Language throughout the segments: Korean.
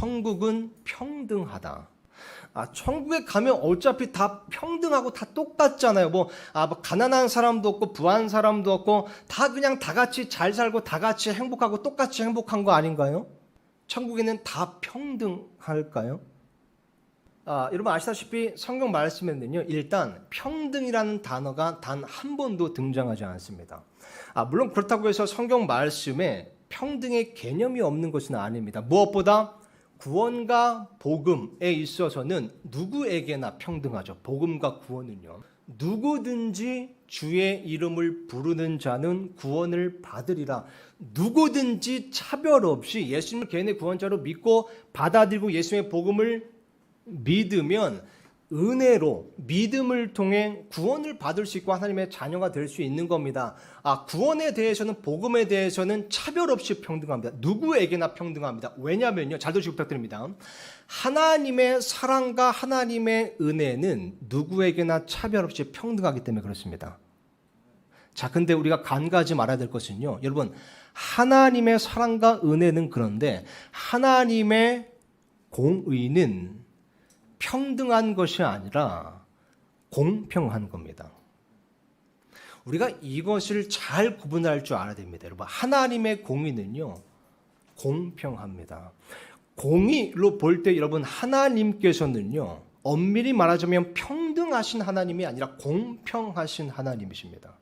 천국은 평등하다. 아, 천국에 가면 어차피 다 평등하고 다 똑같잖아요. 뭐, 아, 뭐 가난한 사람도 없고, 부한 사람도 없고, 다 그냥 다 같이 잘 살고, 다 같이 행복하고, 똑같이 행복한 거 아닌가요? 천국에는 다 평등할까요? 아, 여러분 아시다시피 성경 말씀에는요, 일단 평등이라는 단어가 단 한 번도 등장하지 않습니다. 아, 물론 그렇다고 해서 성경 말씀에 평등의 개념이 없는 것은 아닙니다. 무엇보다 구원과 복음에 있어서는 누구에게나 평등하죠. 복음과 구원은요. 누구든지 주의 이름을 부르는 자는 구원을 받으리라. 누구든지 차별 없이 예수님을 개인의 구원자로 믿고 받아들이고 예수님의 복음을 믿으면 은혜로 믿음을 통해 구원을 받을 수 있고 하나님의 자녀가 될 수 있는 겁니다. 아, 구원에 대해서는 복음에 대해서는 차별 없이 평등합니다. 누구에게나 평등합니다. 왜냐면요. 잘 들으시고 부탁드립니다. 하나님의 사랑과 하나님의 은혜는 누구에게나 차별 없이 평등하기 때문에 그렇습니다. 자, 근데 우리가 간과하지 말아야 될 것은요. 여러분, 하나님의 사랑과 은혜는 그런데 하나님의 공의는 평등한 것이 아니라 공평한 겁니다. 우리가 이것을 잘 구분할 줄 알아야 됩니다. 여러분, 하나님의 공의는요, 공평합니다. 공의로 볼 때 여러분, 하나님께서는요, 엄밀히 말하자면 평등하신 하나님이 아니라 공평하신 하나님이십니다.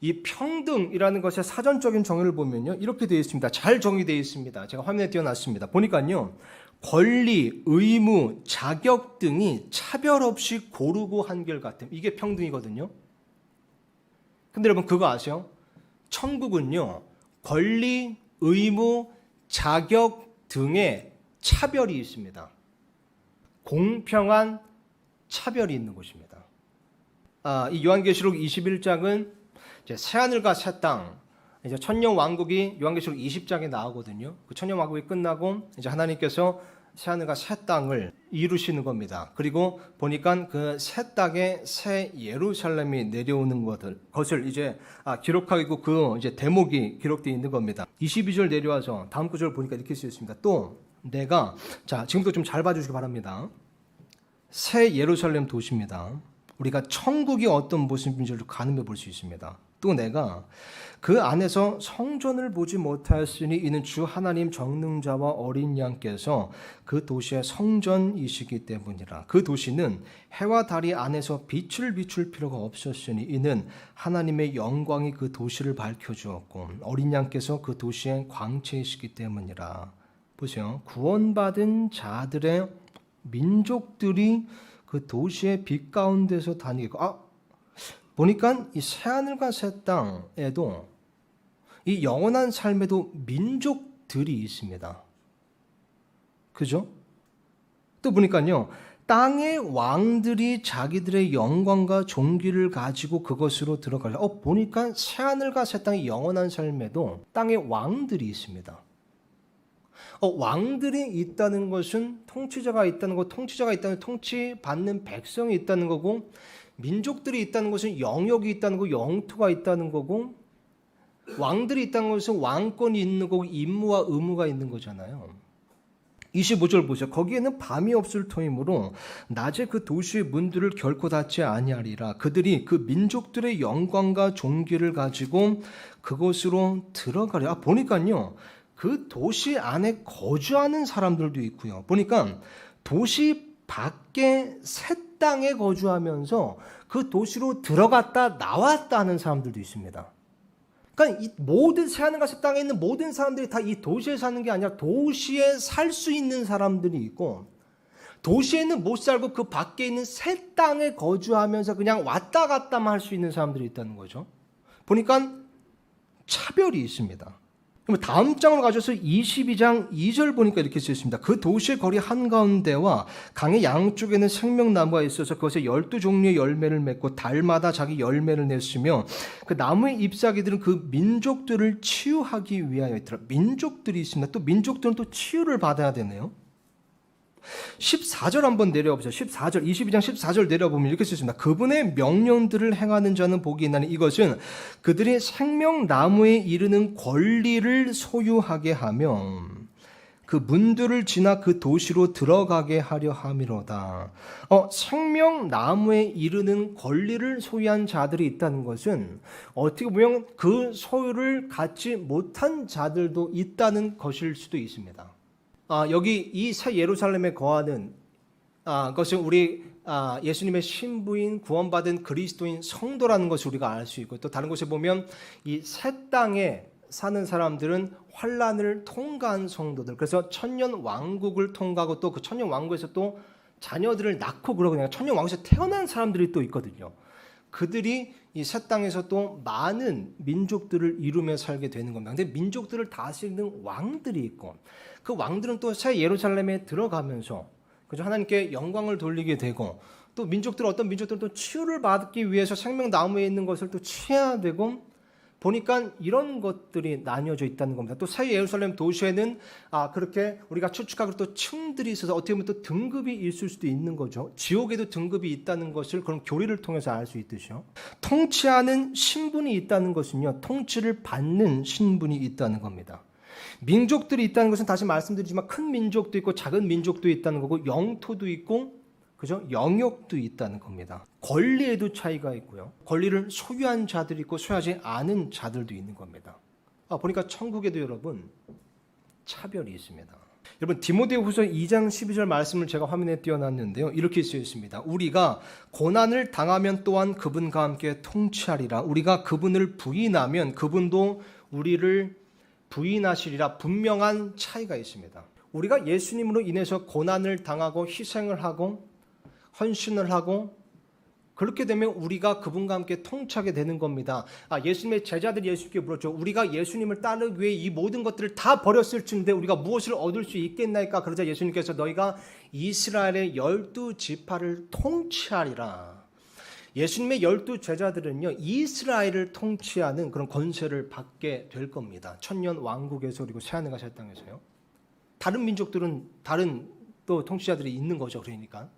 이 평등이라는 것의 사전적인 정의를 보면요. 이렇게 되어 있습니다. 잘 정의되어 있습니다. 제가 화면에 띄워놨습니다. 보니까요. 권리, 의무, 자격 등이 차별 없이 고르고 한결같음. 이게 평등이거든요. 근데 여러분 그거 아세요? 천국은요. 권리, 의무, 자격 등의 차별이 있습니다. 공평한 차별이 있는 곳입니다. 아, 이 요한계시록 21장은 이제 새 하늘과 새 땅, 이제 천년 왕국이 요한계시록 20장에 나오거든요. 그 천년 왕국이 끝나고 이제 하나님께서 새 하늘과 새 땅을 이루시는 겁니다. 그리고 보니까 그 새 땅에 새 예루살렘이 내려오는 것을, 것을 이제 아, 기록하고 그 이제 대목이 기록되어 있는 겁니다. 22절 내려와서 다음 구절 보니까 이렇게 쓰여 있습니다. 또 내가 자 지금부터 좀잘 봐주시기 바랍니다. 새 예루살렘 도시입니다. 우리가 천국이 어떤 모습인지를 가늠해 볼 수 있습니다. 또 내가 그 안에서 성전을 보지 못하였으니 이는 주 하나님 정능자와 어린 양께서 그 도시의 성전이시기 때문이라. 그 도시는 해와 달이 안에서 빛을 비출 필요가 없었으니 이는 하나님의 영광이 그 도시를 밝혀 주었고 어린 양께서 그 도시의 광채이시기 때문이라. 보세요. 구원받은 자들의 민족들이 그 도시의 빛 가운데서 다니고 아 보니까 이 새하늘과 새 땅에도 이 영원한 삶에도 민족들이 있습니다. 그죠? 또 보니까요. 땅의 왕들이 자기들의 영광과 종기를 가지고 그것으로 들어가려. 어, 보니까 새하늘과 새 땅의 영원한 삶에도 땅의 왕들이 있습니다. 어, 왕들이 있다는 것은 통치자가 있다는 것, 통치자가 있다는 통치 받는 백성이 있다는 거고 민족들이 있다는 것은 영역이 있다는 거, 영토가 있다는 거고 왕들이 있다는 것은 왕권이 있는 거고 임무와 의무가 있는 거잖아요. 25절 보세요. 거기에는 밤이 없을 터이므로 낮에 그 도시의 문들을 결코 닫지 아니하리라. 그들이 그 민족들의 영광과 종기를 가지고 그곳으로 들어가려. 아, 보니까요. 그 도시 안에 거주하는 사람들도 있고요. 보니까 도시 밖에 새 땅에 거주하면서 그 도시로 들어갔다 나왔다 하는 사람들도 있습니다. 그러니까 이 모든 새하늘과 새 땅에 있는 모든 사람들이 다 이 도시에 사는 게 아니라 도시에 살 수 있는 사람들이 있고 도시에는 못 살고 그 밖에 있는 새 땅에 거주하면서 그냥 왔다 갔다만 할 수 있는 사람들이 있다는 거죠. 보니까 차별이 있습니다. 그럼 다음 장으로 가셔서 22장 2절 보니까 이렇게 쓰여 있습니다. 그 도시의 거리 한가운데와 강의 양쪽에는 생명나무가 있어서 그것에 열두 종류의 열매를 맺고 달마다 자기 열매를 냈으며 그 나무의 잎사귀들은 그 민족들을 치유하기 위하여 있더라. 민족들이 있습니다. 또 민족들은 또 치유를 받아야 되네요. 14절 한번 내려보세요. 14절, 22장 14절 내려보면 이렇게 쓰습니다. 그분의 명령들을 행하는 자는 복이 있나니 이것은 그들이 생명나무에 이르는 권리를 소유하게 하며 그 문들을 지나 그 도시로 들어가게 하려 함이로다. 어, 생명 나무에 이르는 권리를 소유한 자들이 있다는 것은 어떻게 보면 그 소유를 갖지 못한 자들도 있다는 것일 수도 있습니다. 아, 여기 이 새 예루살렘에 거하는 아, 것은 우리 아, 예수님의 신부인 구원받은 그리스도인 성도라는 것을 우리가 알 수 있고 또 다른 곳에 보면 이 새 땅에 사는 사람들은 환란을 통과한 성도들. 그래서 천년 왕국을 통과하고 또 그 천년 왕국에서 또 자녀들을 낳고 그러고 그냥 천년 왕국에서 태어난 사람들이 또 있거든요. 그들이 이 새 땅에서 또 많은 민족들을 이루며 살게 되는 겁니다. 근데 민족들을 다스리는 왕들이 있고 그 왕들은 또 새 예루살렘에 들어가면서 그죠 하나님께 영광을 돌리게 되고 또 민족들 어떤 민족들은 또 치유를 받기 위해서 생명 나무에 있는 것을 또 취해야 되고 보니까 이런 것들이 나뉘어져 있다는 겁니다. 또 새 예루살렘 도시에는 아 그렇게 우리가 추측하고 또 층들이 있어서 어떻게 보면 또 등급이 있을 수도 있는 거죠. 지옥에도 등급이 있다는 것을 그런 교리를 통해서 알 수 있듯이요. 통치하는 신분이 있다는 것은요. 통치를 받는 신분이 있다는 겁니다. 민족들이 있다는 것은 다시 말씀드리지만 큰 민족도 있고 작은 민족도 있다는 거고 영토도 있고 그죠? 영역도 있다는 겁니다. 권리에도 차이가 있고요. 권리를 소유한 자들이 있고 소유하지 않은 자들도 있는 겁니다. 아, 보니까 천국에도 여러분 차별이 있습니다. 여러분 디모데후서 2장 12절 말씀을 제가 화면에 띄워놨는데요. 이렇게 쓰여 있습니다. 우리가 고난을 당하면 또한 그분과 함께 통치하리라. 우리가 그분을 부인하면 그분도 우리를 부인하시리라. 분명한 차이가 있습니다. 우리가 예수님으로 인해서 고난을 당하고 희생을 하고 헌신을 하고 그렇게 되면 우리가 그분과 함께 통치하게 되는 겁니다. 아, 예수님의 제자들이 예수님께 물었죠. 우리가 예수님을 따르기 위해 이 모든 것들을 다 버렸을 텐데 우리가 무엇을 얻을 수 있겠나이까? 그러자 예수님께서 너희가 이스라엘의 열두 지파를 통치하리라. 예수님의 열두 제자들은요 이스라엘을 통치하는 그런 권세를 받게 될 겁니다. 천년 왕국에서 그리고 새하늘 가실 땅에서요. 다른 민족들은 다른 또 통치자들이 있는 거죠. 그러니까.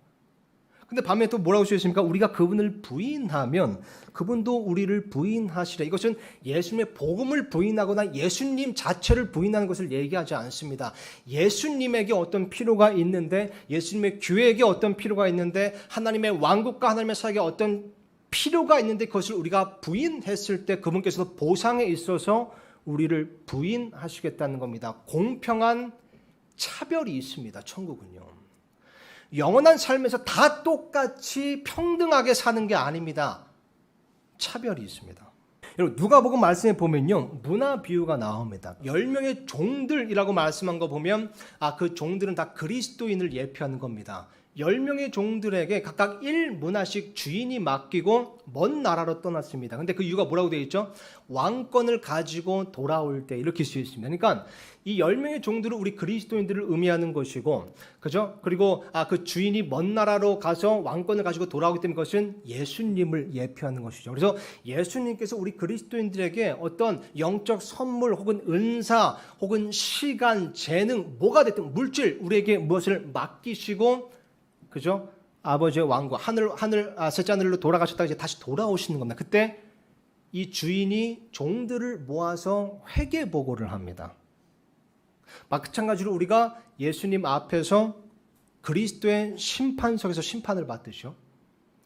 근데 밤에 또 뭐라고 쓰였습니까? 우리가 그분을 부인하면 그분도 우리를 부인하시라. 이것은 예수님의 복음을 부인하거나 예수님 자체를 부인하는 것을 얘기하지 않습니다. 예수님에게 어떤 필요가 있는데 예수님의 교회에게 어떤 필요가 있는데 하나님의 왕국과 하나님의 사역에 어떤 필요가 있는데 그것을 우리가 부인했을 때 그분께서도 보상에 있어서 우리를 부인하시겠다는 겁니다. 공평한 차별이 있습니다. 천국은요. 영원한 삶에서 다 똑같이 평등하게 사는 게 아닙니다. 차별이 있습니다. 여러분 누가복음 말씀에 보면요 문화 비유가 나옵니다. 10명의 종들이라고 말씀한 거 보면 아 그 종들은 다 그리스도인을 예표하는 겁니다. 10명의 종들에게 각각 1문화씩 주인이 맡기고 먼 나라로 떠났습니다. 근데 그 이유가 뭐라고 되어 있죠? 왕권을 가지고 돌아올 때 이렇게 쓰여 있습니다. 그러니까 이 10명의 종들은 우리 그리스도인들을 의미하는 것이고 그죠? 그리고 아 그 주인이 먼 나라로 가서 왕권을 가지고 돌아오기 때문에 그것은 예수님을 예표하는 것이죠. 그래서 예수님께서 우리 그리스도인들에게 어떤 영적 선물 혹은 은사 혹은 시간, 재능 뭐가 됐든 물질 우리에게 무엇을 맡기시고 그죠? 아버지의 왕국 하늘 하늘 아, 셋째 하늘로 돌아가셨다가 이제 다시 돌아오시는 겁니다. 그때 이 주인이 종들을 모아서 회개 보고를 합니다. 마찬가지로 우리가 예수님 앞에서 그리스도의 심판석에서 심판을 받듯이요.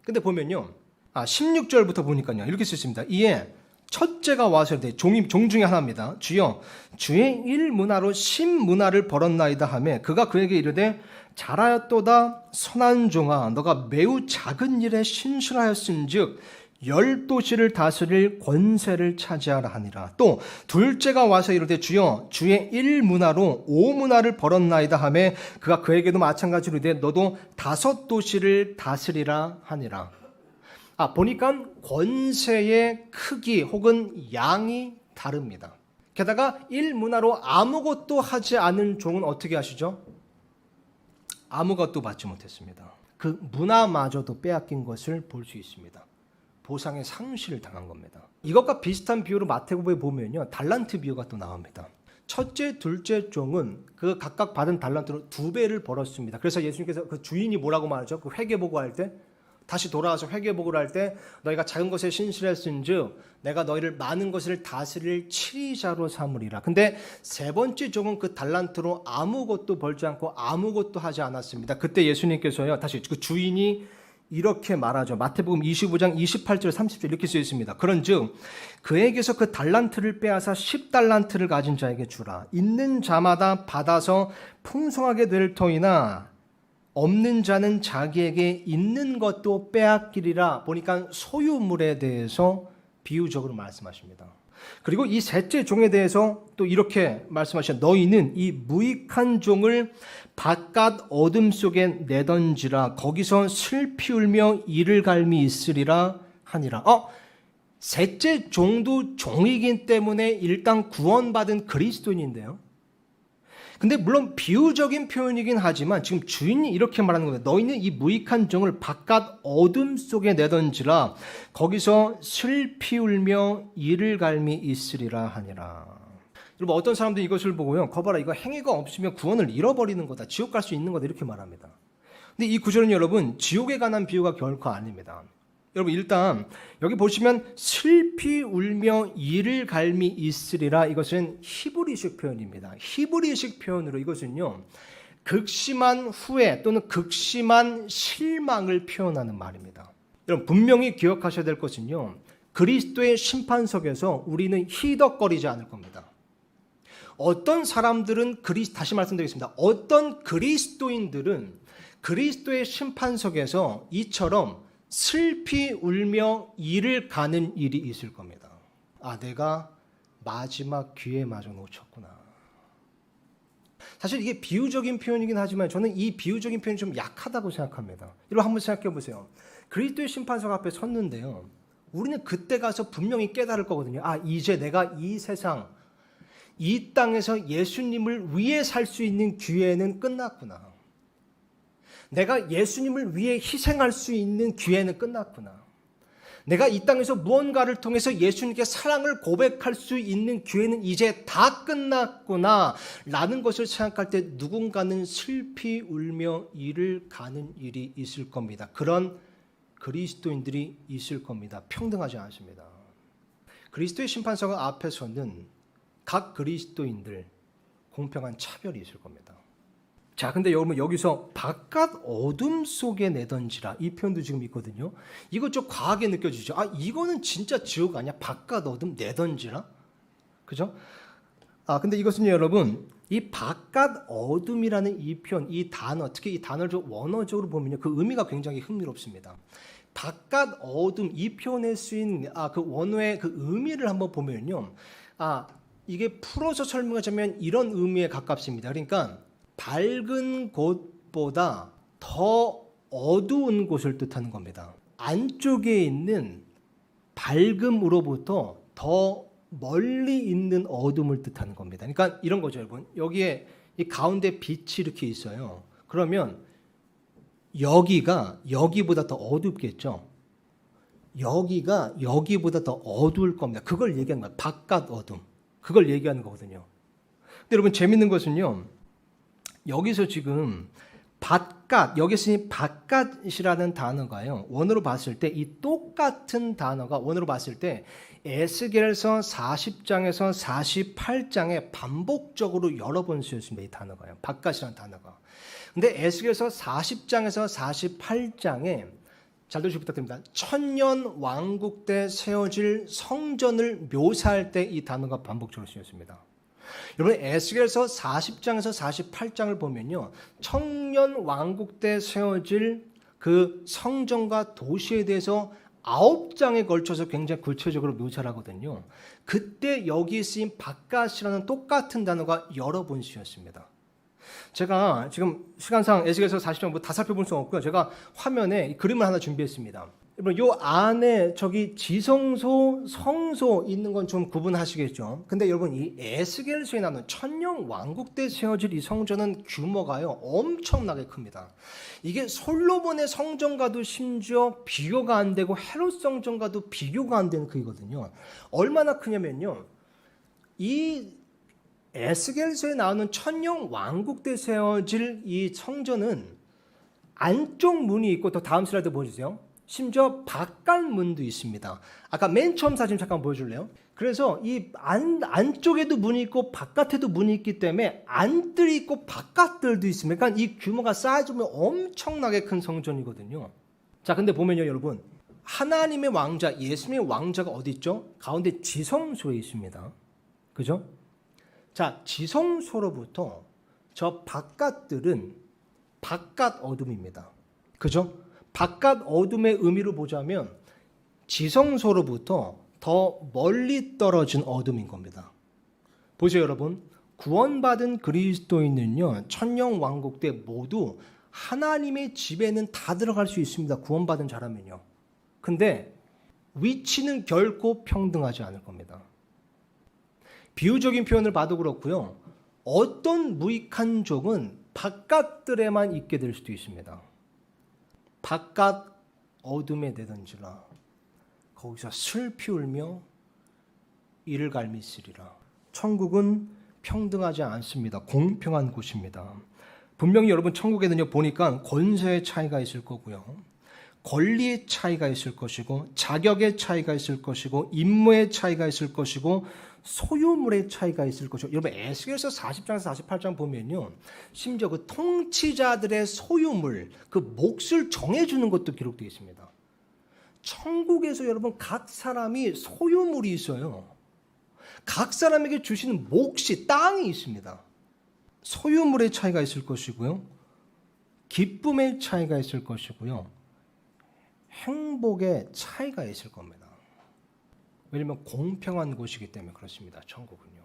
근데 보면요. 아, 16절부터 보니까요. 이렇게 쓰습니다. 이에 첫째가 와서 이르되 종이 종 중에 하나입니다. 주여 주의 일 문화로 십 문화를 벌었나이다 하매 그가 그에게 이르되 잘하였도다 선한 종아 너가 매우 작은 일에 신실하였은즉 열 도시를 다스릴 권세를 차지하라 하니라. 또 둘째가 와서 이르되 주여 주의 일 문화로 오 문화를 벌었나이다 하매 그가 그에게도 마찬가지로 이르되 너도 다섯 도시를 다스리라 하니라. 아 보니까 권세의 크기 혹은 양이 다릅니다. 게다가 일 문화로 아무것도 하지 않은 종은 어떻게 하시죠? 아무것도 받지 못했습니다. 그 문화마저도 빼앗긴 것을 볼 수 있습니다. 보상의 상실을 당한 겁니다. 이것과 비슷한 비유로 마태복음에 보면요. 달란트 비유가 또 나옵니다. 첫째, 둘째 종은 그 각각 받은 달란트로 두 배를 벌었습니다. 그래서 예수님께서 그 주인이 뭐라고 말하죠? 그 회계 보고할 때 다시 돌아와서 회개복을 할 때 너희가 작은 것에 신실했은즉 내가 너희를 많은 것을 다스릴 치리자로 삼으리라. 근데 세 번째 종은 그 달란트로 아무것도 벌지 않고 아무것도 하지 않았습니다. 그때 예수님께서요. 다시 그 주인이 이렇게 말하죠. 마태복음 25장 28절 30절 이렇게 쓰여 있습니다. 그런즉 그에게서 그 달란트를 빼앗아 10달란트를 가진 자에게 주라. 있는 자마다 받아서 풍성하게 될 터이나 없는 자는 자기에게 있는 것도 빼앗기리라. 보니까 소유물에 대해서 비유적으로 말씀하십니다. 그리고 이 셋째 종에 대해서 또 이렇게 말씀하셔. 너희는 이 무익한 종을 바깥 어둠 속에 내던지라. 거기서 슬피 울며 이를 갈미 있으리라 하니라. 어, 셋째 종도 종이기 때문에 일단 구원받은 그리스도인인데요. 근데 물론 비유적인 표현이긴 하지만 지금 주인이 이렇게 말하는 거예요. 너희는 이 무익한 종을 바깥 어둠 속에 내던지라. 거기서 슬피 울며 이를 갈미 있으리라 하니라. 여러분 어떤 사람들이 이것을 보고요. 거봐라 이거 행위가 없으면 구원을 잃어버리는 거다. 지옥 갈 수 있는 거다 이렇게 말합니다. 근데 이 구절은 여러분 지옥에 관한 비유가 결코 아닙니다. 여러분 일단 여기 보시면 슬피 울며 이를 갈미 있으리라 이것은 히브리식 표현입니다. 히브리식 표현으로 이것은요. 극심한 후회 또는 극심한 실망을 표현하는 말입니다. 여러분 분명히 기억하셔야 될 것은요. 그리스도의 심판석에서 우리는 희덕거리지 않을 겁니다. 어떤 사람들은 그리 다시 말씀드리겠습니다. 어떤 그리스도인들은 그리스도의 심판석에서 이처럼 슬피 울며 이를 가는 일이 있을 겁니다. 아, 내가 마지막 기회 마저 놓쳤구나. 사실 이게 비유적인 표현이긴 하지만 저는 이 비유적인 표현이 좀 약하다고 생각합니다. 여러분 한번 생각해 보세요. 그리스도의 심판석 앞에 섰는데요. 우리는 그때 가서 분명히 깨달을 거거든요. 아, 이제 내가 이 세상, 이 땅에서 예수님을 위해 살 수 있는 기회는 끝났구나. 내가 예수님을 위해 희생할 수 있는 기회는 끝났구나. 내가 이 땅에서 무언가를 통해서 예수님께 사랑을 고백할 수 있는 기회는 이제 다 끝났구나. 라는 것을 생각할 때 누군가는 슬피 울며 일을 가는 일이 있을 겁니다. 그런 그리스도인들이 있을 겁니다. 평등하지 않습니다. 그리스도의 심판석 앞에서는 각 그리스도인들 공평한 차별이 있을 겁니다. 자, 근데 여러분 여기서 바깥 어둠 속에 내던지라 이 표현도 지금 있거든요. 이거 좀 과하게 느껴지죠. 아, 이거는 진짜 지옥 아니야? 바깥 어둠 내던지라? 그죠? 아, 근데 이것은 여러분 이 바깥 어둠이라는 이 표현, 이 단어, 특히 이 단어를 좀 원어적으로 보면요, 그 의미가 굉장히 흥미롭습니다. 바깥 어둠 이 표현에 쓰인 아, 그 원어의 그 의미를 한번 보면요, 아 이게 풀어서 설명하자면 이런 의미에 가깝습니다. 그러니까 밝은 곳보다 더 어두운 곳을 뜻하는 겁니다. 안쪽에 있는 밝음으로부터 더 멀리 있는 어둠을 뜻하는 겁니다. 그러니까 이런 거죠, 여러분. 여기에 이 가운데 빛이 이렇게 있어요. 그러면 여기가 여기보다 더 어둡겠죠. 여기가 여기보다 더 어두울 겁니다. 그걸 얘기하는 거예요. 바깥 어둠. 그걸 얘기하는 거거든요. 근데 여러분 재밌는 것은요. 여기서 지금 바깥 여기 쓰인 바깥이라는 단어가요. 원어로 봤을 때 이 똑같은 단어가 원어로 봤을 때 에스겔서 40장에서 48장에 반복적으로 여러 번 쓰였습니다. 이 단어가요. 바깥이라는 단어가. 근데 에스겔서 40장에서 48장에 잘 들으시기 부탁드립니다. 천년 왕국 때 세워질 성전을 묘사할 때 이 단어가 반복적으로 쓰였습니다. 여러분 에스겔서 40장에서 48장을 보면요. 청년 왕국 때 세워질 그 성전과 도시에 대해서 아홉 장에 걸쳐서 굉장히 구체적으로 묘사를 하거든요. 그때 여기 쓰인 바깥이라는 똑같은 단어가 여러 번 쓰였습니다. 제가 지금 시간상 에스겔서 40장 뭐다 살펴볼 수 없고요. 제가 화면에 그림을 하나 준비했습니다. 여러분 요 안에 저기 지성소, 성소 있는 건 좀 구분하시겠죠. 근데 여러분 이 에스겔서에 나오는 천년 왕국 때 세워질 이 성전은 규모가요 엄청나게 큽니다. 이게 솔로몬의 성전과도 심지어 비교가 안 되고 헤롯 성전과도 비교가 안 되는 크기거든요. 얼마나 크냐면요. 이 에스겔서에 나오는 천년 왕국 때 세워질 이 성전은 안쪽 문이 있고 또 다음 슬라이드 보여주세요. 심지어 바깥문도 있습니다. 아까 맨 처음 사진 잠깐 보여줄래요? 그래서 이 안, 안쪽에도 문이 있고 바깥에도 문이 있기 때문에 안뜰이 있고 바깥들도 있습니다. 그러니까 이 규모가 사이즈면 엄청나게 큰 성전이거든요. 자, 근데 보면요, 여러분. 하나님의 왕자, 예수님의 왕자가 어디 있죠? 가운데 지성소에 있습니다. 그죠? 자, 지성소로부터 저 바깥들은 바깥 어둠입니다. 그죠? 바깥 어둠의 의미로 보자면 지성소로부터 더 멀리 떨어진 어둠인 겁니다. 보세요, 여러분. 구원받은 그리스도인은요, 천령 왕국 때 모두 하나님의 집에는 다 들어갈 수 있습니다. 구원받은 자라면요. 근데 위치는 결코 평등하지 않을 겁니다. 비유적인 표현을 봐도 그렇고요. 어떤 무익한 종은 바깥들에만 있게 될 수도 있습니다. 바깥 어둠에 내던지라 거기서 슬피 울며 이를 갈미쓰리라. 천국은 평등하지 않습니다. 공평한 곳입니다. 분명히 여러분 천국에는요 보니까 권세의 차이가 있을 거고요. 권리의 차이가 있을 것이고 자격의 차이가 있을 것이고 임무의 차이가 있을 것이고 소유물의 차이가 있을 것이고 여러분 에스겔서 40장에서 48장 보면요 심지어 그 통치자들의 소유물 그 몫을 정해 주는 것도 기록되어 있습니다. 천국에서 여러분 각 사람이 소유물이 있어요. 각 사람에게 주시는 몫이 땅이 있습니다. 소유물의 차이가 있을 것이고요 기쁨의 차이가 있을 것이고요 행복의 차이가 있을 겁니다. 왜냐하면 공평한 곳이기 때문에 그렇습니다. 천국은요.